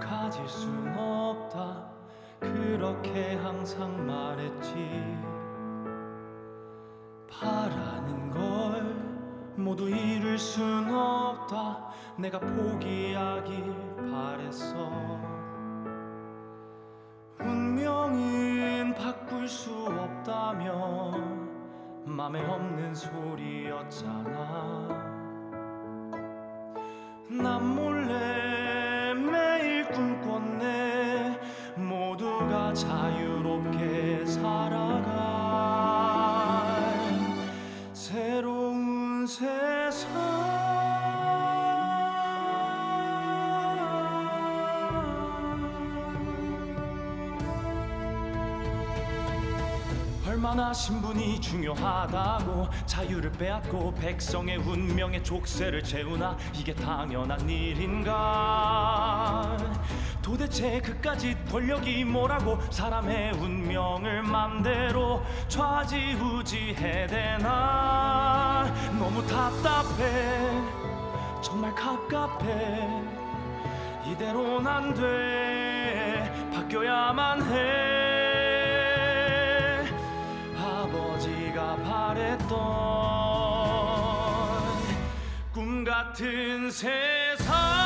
가질 순 없다. 그렇게 항상 말했지. 바라는 걸 모두 이룰 순 없다. 내가 포기하길 바랬어. 운명은 바꿀 수 없다면 맘에 없는 소리였잖아 자유롭게 살아갈 새로운 세상. 얼마나 신분이 중요하다고 자유를 빼앗고 백성의 운명의 족쇄를 채우나 이게 당연한 일인가 도대체 그까지 권력이 뭐라고 사람의 운명을 맘대로 좌지우지 해대나? 너무 답답해. 정말 갑갑해. 이대로는 안돼. 바뀌어야만 해. 아버지가 바랬던 꿈 같은 세상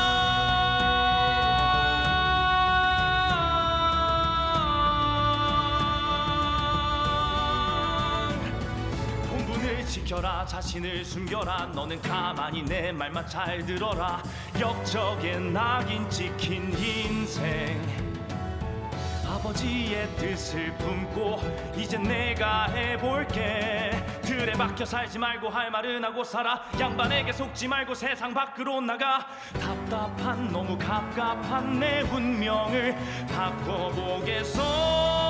지켜라 자신을 숨겨라. 너는 가만히 내 말만 잘 들어라. 역적의 낙인 찍힌 인생. 아버지의 뜻을 품고 이제 내가 해볼게. 들에 박혀 살지 말고 할 말은 하고 살아. 양반에게 속지 말고 세상 밖으로 나가. 답답한 너무 갑갑한 내 운명을 바꿔보겠어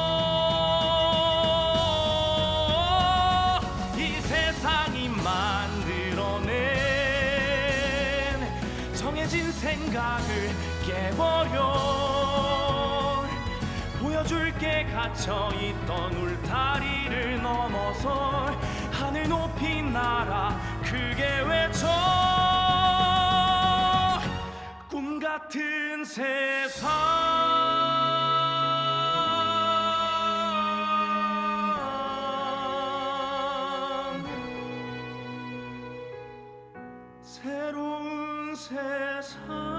만들어낸 정해진 생각을 깨버려 보여줄게 갇혀있던 울타리를 넘어서 하늘 높이 날아 크게 외쳐. 꿈 같은 세상 새로운 세상